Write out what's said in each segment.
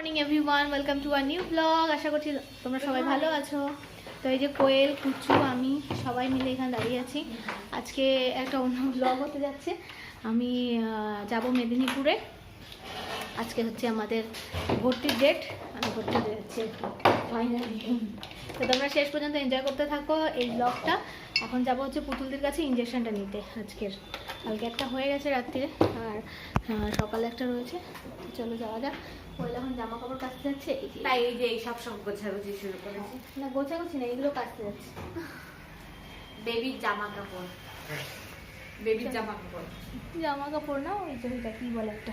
Morning everyone welcome to our new blog আশা করছি তোমরা সবাই ভালো আছো। তো এই যে কোয়েল, কুচু, আমি সবাই মিলে এখানে দাঁড়িয়ে আছি। আজকে একটা অন্য ব্লগ হতে যাচ্ছে। আমি যাব মেদিনীপুরে। আজকে হচ্ছে আমাদের ভর্তির ডেট আমি ভর্তি হতে যাচ্ছি ফাইনালি তো তোমরা শেষ পর্যন্ত এনজয় করতে থাকো এই ব্লগটা এখন যাব হচ্ছে পুতুলদের কাছে ইঞ্জেকশনটা নিতে আজকের। কালকে একটা হয়ে গেছে রাত্রিরে। আর সকালে একটা রয়েছে। চলো যাওয়া যাক। কোয়েল এখন জামা কাপড় কাচতে যাচ্ছে তাই এই যে এই সব সব গোছাগুছি শুরু করেছি। না গোছা গোছি না এগুলো কাচতে যাচ্ছে। বেবির জামা কাপড় বেবির জামা কাপড় জামা কাপড় না ওই ওইটা কী বলে একটা?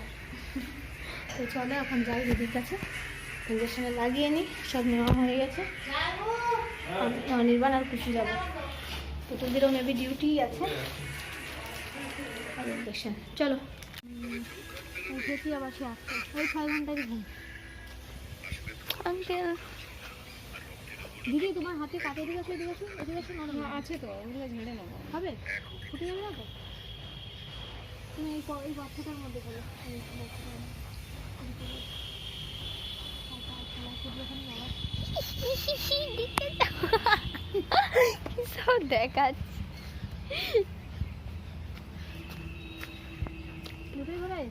তো চলো এখন যাই দিদির কাছে। ইঞ্জেকশনে লাগিয়ে নিই সব নেওয়া হয়ে গেছে। আমি- অনির্বাণ আর খুশি যাব। পুতুলদেরও মেবি ডিউটি আছে। ইঞ্জেকশন চলো। উঠেছি আবার সে আসছে। ওই ছয় ঘন্টারই ঘুম। আঙ্কেল। দিদি তোমার হাতে কাটে দিকে আসো এদিকে আসো এদিকে না আছে তো ওগুলো ঝেড়ে নেব। হবে? ফুটে যাবে না তো তুমি এই এই বাচ্চাটার মধ্যে করো মধ্যে। এই করো। আর তার খেলা ফুটবে ওখানে বাবা। সব দেখাচ্ছে ফুটে বেড়ায়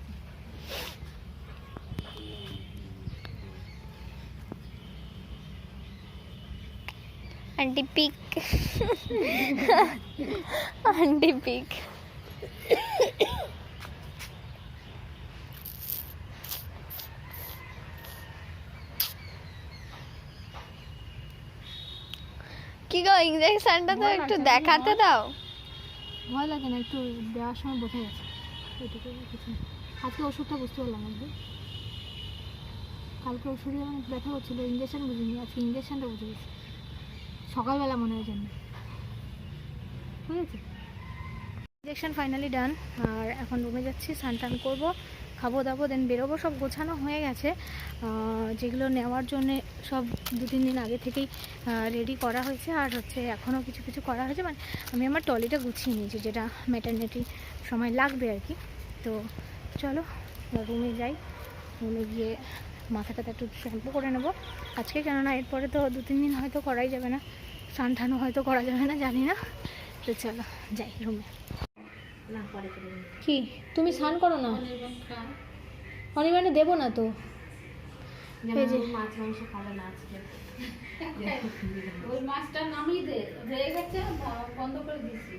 আন্টি পিক আন্টি পিক কি গো ইঞ্জেকশনটা তো একটু দেখাতে দাও। ভয় লাগে না একটু দেওয়ার সময় বোঝা গেছে কিছু। আজকে ওষুধটা বুঝতে পারলাম আজকে কালকে ওষুধে যেমন ব্যথা করছিল ইঞ্জেকশন বুঝিনি আজকে ইঞ্জেকশনটা বুঝে গেছি। সকালবেলা মনে হয় জন্য ইঞ্জেকশন ফাইনালি ডান আর এখন রুমে যাচ্ছি, স্নান টান করব, খাব দাবো দেন বেরোবো, সব গোছানো হয়ে গেছে। যেগুলো নেওয়ার জন্য সব দু তিন দিন আগে থেকেই রেডি করা হয়েছে। আর হচ্ছে এখনও কিছু কিছু করা হয়েছে। মানে আমি আমার টলিটা গুছিয়ে নিয়েছি, যেটা ম্যাটারনিটি সময় লাগবে আর কি। তো চলো, রুমে যাই। রুমে গিয়ে মাথাটা একটু শ্যাম্পু করে নেব। আজকে কেননা এরপরে তো দু তিন দিন হয়তো করাই যাবে না। স্নান টানও হয়তো করা যাবে না জানি না। তো চলো যাই রুমে। কি? তুমি স্নান করো না? অনির্বাণে দেবো না তো। ওই মাছটা নামিয়ে দে গেছে বন্ধ করে দিয়েছি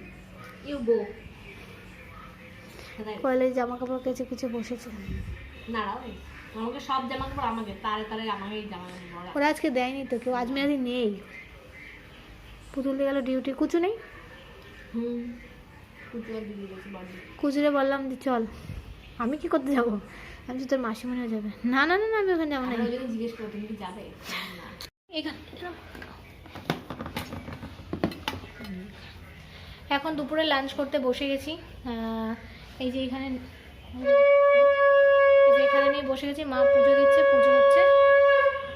কলেজ জামা কাপড় কেচে কিছু বসেছে। দাঁড়াও। আমাকে সব জামা কাপড় আমাকে তারে তারে আমাকে এই জামা কাপড় ওরা আজকে দেয়নি তো কেউ আজ মেয়াদি নেই। পুতুলে গেল ডিউটি কুচু নেই? হুম কুচুরে বললাম যে চল আমি কি করতে যাব? আমি তোর মাসিমণিও যাবে। না না না না আমি ওখানে যাব না। জিজ্ঞেস করো তুমি যাবে? এখানে এখন দুপুরে লাঞ্চ করতে বসে গেছি। এই যে এখানে এখানে নিয়ে বসে গেছি, মা পুজো দিচ্ছে, পুজো হচ্ছে।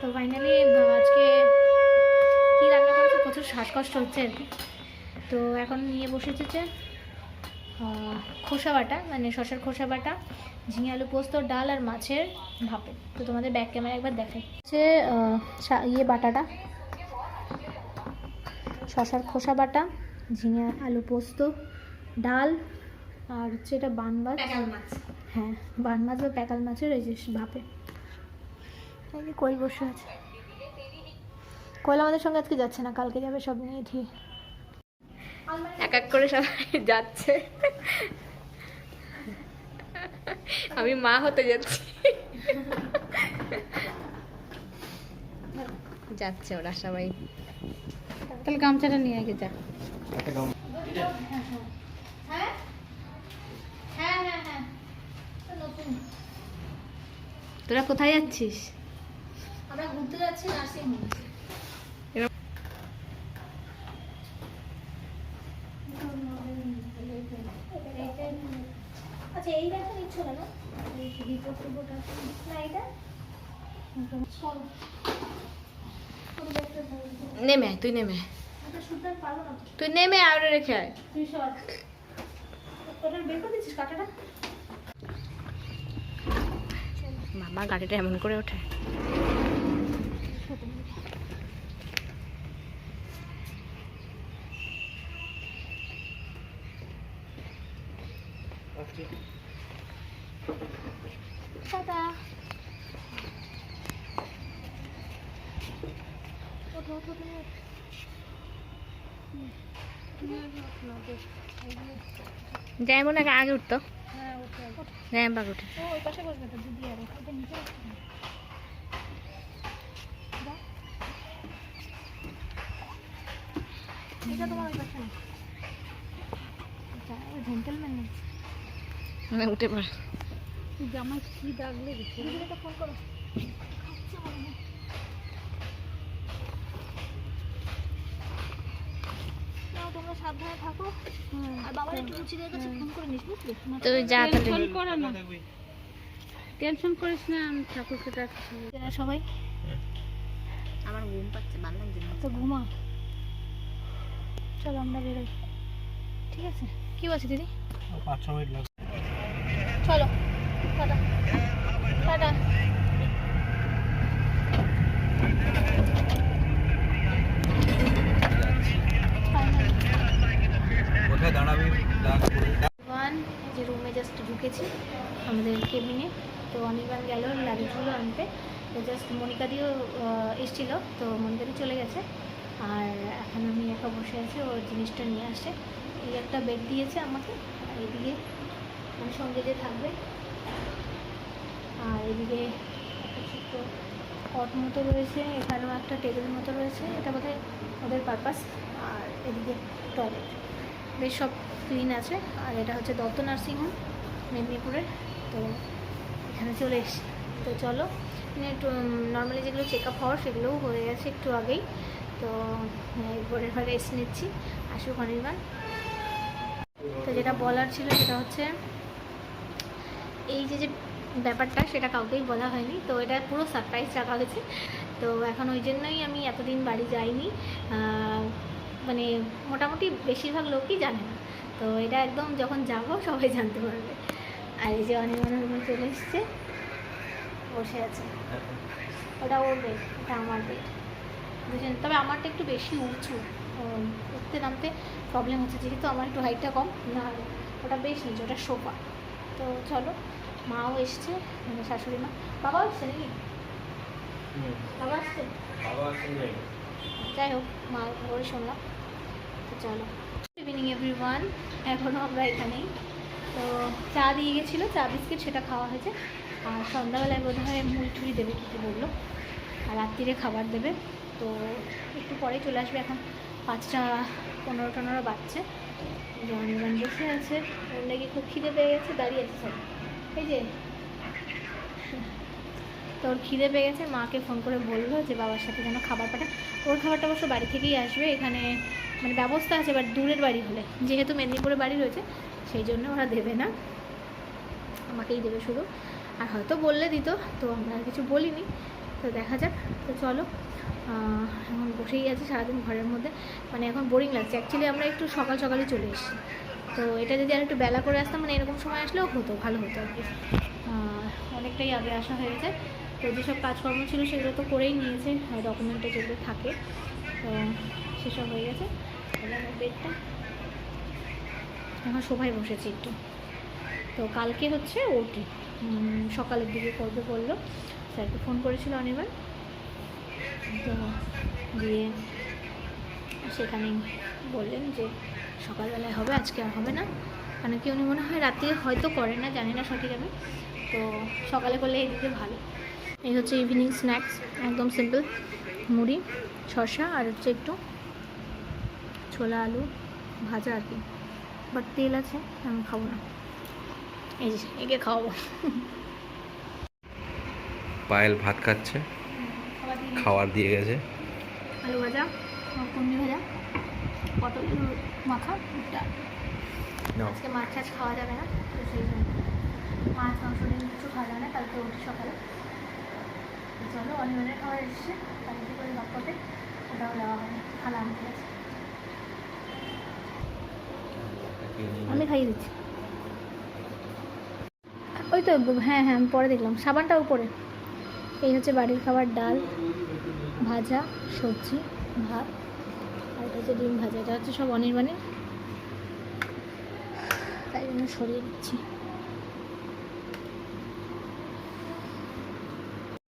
তো ফাইনালি আজকে কী রান্না করেছে, প্রচুর শ্বাসকষ্ট হচ্ছে আর কি। তো এখন নিয়ে বসেছে যে খোসা বাটা মানে শশার খোসা বাটা, ঝিঙে আলু পোস্ত, ডাল আর মাছের ভাপে। তো তোমাদের ব্যাক ক্যামেরা একবার দেখাই। হচ্ছে ইয়ে বাটাটা শশার খোসা বাটা, ঝিঙে আলু পোস্ত, ডাল, আর হচ্ছে এটা বান মাছ মাছ। হ্যাঁ বান মাছ বা প্যাকাল মাছের যে ভাপে এই যে কোয়েল বসে আছে। কোয়েল আমাদের সঙ্গে আজকে যাচ্ছে না কালকে যাবে সব নিয়ে ঠিক এক এক করে সবাই যাচ্ছে। আমি মা হতে যাচ্ছি। যাচ্ছে ওরা সবাই। তাহলে গামছাটা নিয়ে আগে যা হ্যাঁ হ্যাঁ হ্যাঁ হ্যাঁ নতুন তোরা কোথায় যাচ্ছিস? আমরা ঘুরতে যাচ্ছি নার্সিং হোম। আচ্ছা এইটা তো নিচ্ছ না না? এই রিপোর্ট না এটা? নেমে তুই নেমে তুই নেমে আর রেখে আয়। তুই সর। ওটা বের করে দিচ্ছিস কাটাটা? বাবা গাড়িটা এমন করে ওঠে। যেমন আগে আগে উঠতো। হ্যাঁ। যেমন আগে উঠে উঠে পড়ে। জামা কি দাগ লেগেছে? ফোন করো খাচ্ছে মনে হয়। নাও, তোমরা সাবধানে থাকো। আর বাবার একটু রুচিদের কাছে ফোন করে নিস বুঝলি? তুই যা টেনশন করো না। টেনশন করিস না আমি ঠাকুরকে ডাকছি। সবাই? আমার ঘুম পাচ্ছে ভালো লাগছে না। তো ঘুমা। চলো আমরা বেরোই। ঠিক আছে? কি বলছি দিদি? পাঁচ ছ মিনিট লাগবে। চলো টাটা। টাটা। কোথায় দাঁড়াবি ওয়ান যে রুমে জাস্ট ঢুকেছি আমাদের কেবিনে তো অনির্বাণ গেল, লাগেজগুলো আনতে। তো জাস্ট মনিকা দিয়েও এসছিল, তো মনিকা দিয়ে চলে গেছে। আর এখন আমি একা বসে আছি ওর জিনিসটা নিয়ে আসে এই একটা বেড দিয়েছে আমাকে এদিকে আমার সঙ্গে যে থাকবে। আর এদিকে একটা ছোট্ট কট মতো রয়েছে, এখানেও একটা টেবিল মতো রয়েছে। এটা বোধহয় ওদের পারপাস আর এদিকে টয়লেট বেশ সব ক্লিন আছে। আর এটা হচ্ছে দত্ত নার্সিংহোম, মেদিনীপুরের। তো এখানে চলে এসেছি। তো চলো মানে একটু নর্মালি যেগুলো চেক আপ হওয়ার সেগুলোও হয়ে গেছে একটু আগেই। তো এরপরে এবার রেস্ট নিচ্ছি। আসুক অনির্বাণ। তো যেটা বলার ছিল সেটা হচ্ছে, এই যে যে ব্যাপারটা সেটা কাউকেই বলা হয়নি। তো এটা পুরো সারপ্রাইজ রাখা হয়েছে। তো এখন ওই জন্যই আমি এতদিন বাড়ি যাইনি। মানে মোটামুটি বেশিরভাগ লোকই জানে না। তো এটা একদম যখন যাব সবাই জানতে পারবে। আর এই যে অনির্বাণ রুমে চলে এসছে বসে আছে। ওটা ওর বেড ওটা আমার বেড বুঝলেন তবে আমারটা একটু বেশি উঁচু। উঠতে নামতে প্রবলেম হচ্ছে যেহেতু আমার একটু হাইটটা কম না ওটা বেশ নিচু ওটা সোফা। তো চলো মাও এসছে মানে শাশুড়ি মা। বাবা আসছে নাকি? বাবা আসছে? যাই হোক মা করে শুনলাম। চলো। ইভিনিং এভরিওয়ান এখনও আমরা এখানেই তো চা দিয়ে গেছিল, চা বিস্কিট, সেটা খাওয়া হয়েছে। আর সন্ধ্যাবেলায় বোধ হয় মুড়ি টুড়ি দেবে কিছু বলল। আর রাত্রিরে খাবার দেবে। তো একটু পরে চলে আসবে এখন। পাঁচটা, পনেরো টনেরো বাচ্চে জনগণ বসে আছে। ওর নাকি খুব খিদে পেয়ে গেছে, দাঁড়িয়ে আছে সব এই যে। তো ওর খিদে পেয়ে গেছে, মাকে ফোন করে বলল যে বাবার সাথে যেন খাবার পাঠায়। ওর খাবারটা অবশ্য বাড়ি থেকেই আসবে। এখানে মানে ব্যবস্থা আছে বাট দূরের বাড়ি হলে। যেহেতু মেদিনীপুরে বাড়ি রয়েছে, সেই জন্য ওরা দেবে না। আমাকেই দেবে শুধু। আর হয়তো বললে দিত, তো আমরা আর কিছু বলিনি। তো দেখা যাক। তো চলো এখন বসেই আছি সারাদিন ঘরের মধ্যে। মানে এখন বোরিং লাগছে। অ্যাকচুয়ালি আমরা একটু সকাল সকালে চলে এসেছি। তো এটা যদি আর একটু বেলা করে আসতাম মানে এরকম সময় আসলেও হতো, ভালো হতো আর কি। অনেকটাই আগে আসা হয়ে গেছে। তো যেসব কাজকর্ম ছিল, সেগুলো তো করেই নিয়েছে ডকুমেন্টে যেগুলো থাকে, তো সেসব হয়ে গেছে। এখন সবাই বসেছি একটু। তো কালকে হচ্ছে ওটি। সকালের দিকে করবে বলল। স্যারকে ফোন করেছিল অনেকবার তো দিয়ে সেখানে বললেন যে সকালবেলায় হবে, আজকে আর হবে না। মানে কি উনি মনে হয় রাত্রে হয়তো করে না, জানি না সঠিক আমি। তো সকালে করলে এদিকে ভালো। এই হচ্ছে ইভিনিং স্ন্যাক্স একদম সিম্পল মুড়ি, শসা আর হচ্ছে একটু ছোলা আলু ভাজা আর কি। বাট তেল আছে আমি খাব না। এই যে একে খাওয়াবো। পায়েল ভাত খাচ্ছে খাবার দিয়ে গেছে। আলু ভাজা কুন্দি ভাজা পটল মাখা ডাল। আজকে মাছ টাছ খাওয়া যাবে না তো সেই জন্য। মাছ মাংস ডিম কিছু খাওয়া যাবে না কালকে উঠি সকালে। চলো অনির্বাণের খাবার এসছে কালকে করে বাপ্পাতে ওটাও দেওয়া হবে খালা আনতে গেছে। আমি খাইয়ে দিচ্ছি। ওই তো হ্যাঁ হ্যাঁ পরে দেখলাম। সাবানটা উপরে। এই হচ্ছে বাড়ির খাবার, ডাল, ভাজা, সবজি, ভাত, আর এটা হচ্ছে ডিম ভাজা। এটা হচ্ছে সব অনির্বাণের। তাই জন্য সরিয়ে দিচ্ছি।